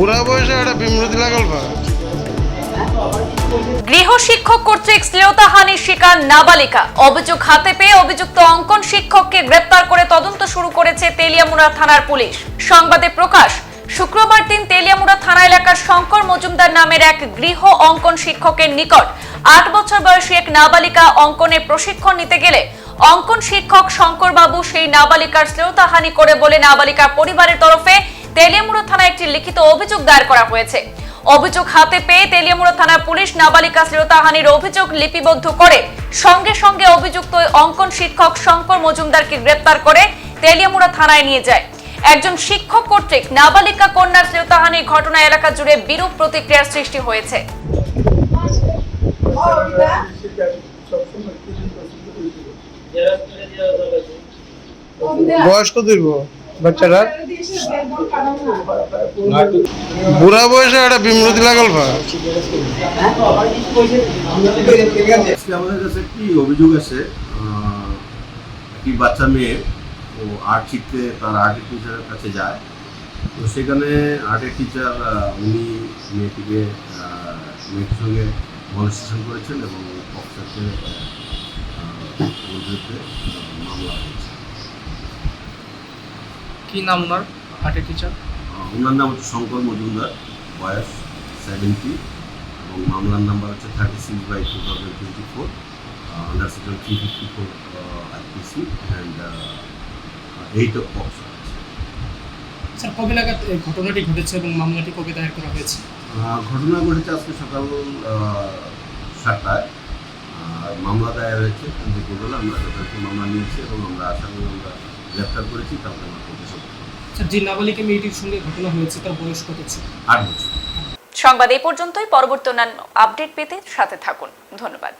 বুড়া বয়সে একটা বিমরতি লাগাল গৃহ শিক্ষক কর্তৃক শ্লীলতাহানির শিকার নাবালিকা। অভিযোগ হাতে পেয়ে অভিযুক্ত অঙ্কন শিক্ষককে গ্রেপ্তার করে তদন্ত শুরু করেছে তেলিয়ামুড়া থানার পুলিশ। সংবাদে প্রকাশ, শুক্রবার দিন তেলিয়ামুড়া থানা এলাকার শঙ্কর মজুমদার নামের এক গৃহ অঙ্কন শিক্ষকের নিকট আট বছর বয়সী এক নাবালিকা অঙ্কনের প্রশিক্ষণ নিতে গেলে অঙ্কন শিক্ষক শঙ্কর বাবু সেই নাবালিকার শ্লীলতাহানি করে বলে নাবালিকার পরিবারের তরফে তেলিয়ামুড়া থানায় একটি লিখিত অভিযোগ দায়ের করা হয়েছে। অভিযোগ হাতে পেয়ে তেলিয়ামুড়া থানার পুলিশ নাবালিকা শ্লীলতাহানির অভিযোগ লিপিবদ্ধ করে সঙ্গে সঙ্গে অভিযুক্ত অঙ্কন শিক্ষক শঙ্কর মজুমদারকে গ্রেপ্তার করে তেলিয়ামুড়া থানায় নিয়ে যায়। একজন শিক্ষক কর্তৃক নাবালিকা কন্যার শ্লীলতাহানির ঘটনা এলাকা জুড়ে বিরূপ প্রতিক্রিয়ার সৃষ্টি হয়েছে। বয়স কত হইব বাচ্চাটার বুড়া বয়সে একটা বিমরতি লাগাল আমাদের কাছে একটি অভিযোগ আছে? একটি বাচ্চা মেয়ে, ও আর্ট শিখতে তার আর্টের টিচারের কাছে যায়। তো সেখানে আর্টের টিচার উনি মেয়েটিকে মেয়েটির সঙ্গে মনস্টেশন করেছেন এবং অফিসারকে মামলা হয়েছে কি নাম ওনার? আর্টের টিচার ওনার নাম হচ্ছে শঙ্কর মজুমদার বয়স সেভেন্টি এবং মামলার নাম্বার হচ্ছে thirty six by two thousand twenty four under section three fifty four IPC and eight of POCSO sir কবে নাগাদ এই ঘটনাটি ঘটেছে এবং মামলাটি কবে দায়ের করা হয়েছে? ঘটনা ঘটেছে আজকে সকাল সাতটায়। আর মামলা দায়ের হয়েছে দুপুরবেলা আমরা যথাযথ মামলা নিয়েছি এবং আমরা আসামি আমরা গ্রেপ্তার করেছি তারপরে আমরা প্রতিশোধ স্যার যে নাবালিকা মেয়েটির সঙ্গে ঘটনা হয়েছে তার বয়স কত ছিল? আট বছর। সংবাদ এই পর্যন্তই পরবর্তী অন্যান্য আপডেট পেতে সাথে থাকুন। ধন্যবাদ।